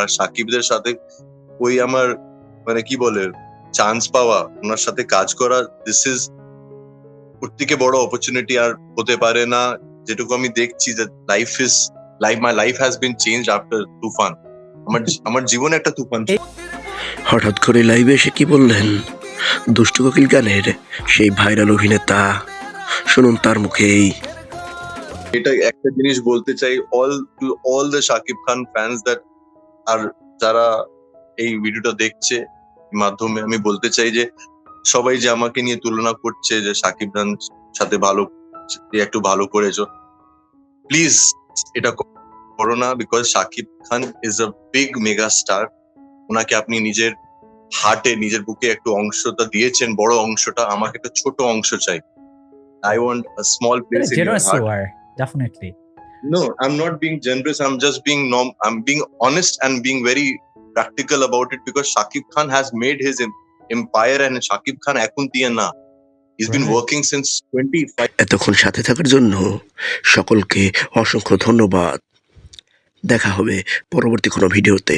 আর সাকিবদের সাথে ওই আমার মানে কি বলে চান্স পাওয়া ওনার সাথে কাজ করা দিস ইজ ওর থেকে বড় অপরচুনিটি আর হতে পারে না। যেটুকু আমি দেখছি যে life is life my life has been change after Toofan. আমার আমার জীবনে একটা তুফান হঠাৎ করে লাইভে এসে কি বললেন? দুষ্টু কোকিল গানের সেই ভাইরাল অভিনেতা। শুনুন তার মুখেই। এটা একটা জিনিস বলতে চাই all to all the Shakib Khan fans that আর যারা এই ভিডিওটা দেখছে মাধ্যমে আমি বলতে চাই যে সবাই যে আমাকে নিয়ে তুলনা করছে যে সাকিব খান সাথে ভালো একটু ভালো করেছ প্লিজ এটা করো না because Shakib Khan is a big mega star ওনাকে আপনি নিজের হার্টে নিজের বুকে একটু অংশটা দিয়েছেন বড় অংশটা আমাকে একটা ছোট অংশ চাই। I want small place in heart definitely. No, I'm not being generous. I'm just being norm. I'm being honest and being very practical about it because Shakib Khan has made his em- empire and Shakib Khan এখন দিয়ে He's been working since 25 এতক্ষণ সাথে থাকার জন্য সকলকে অসংখ্য ধন্যবাদ দেখা হবে পরবর্তী কোনো ভিডিওতে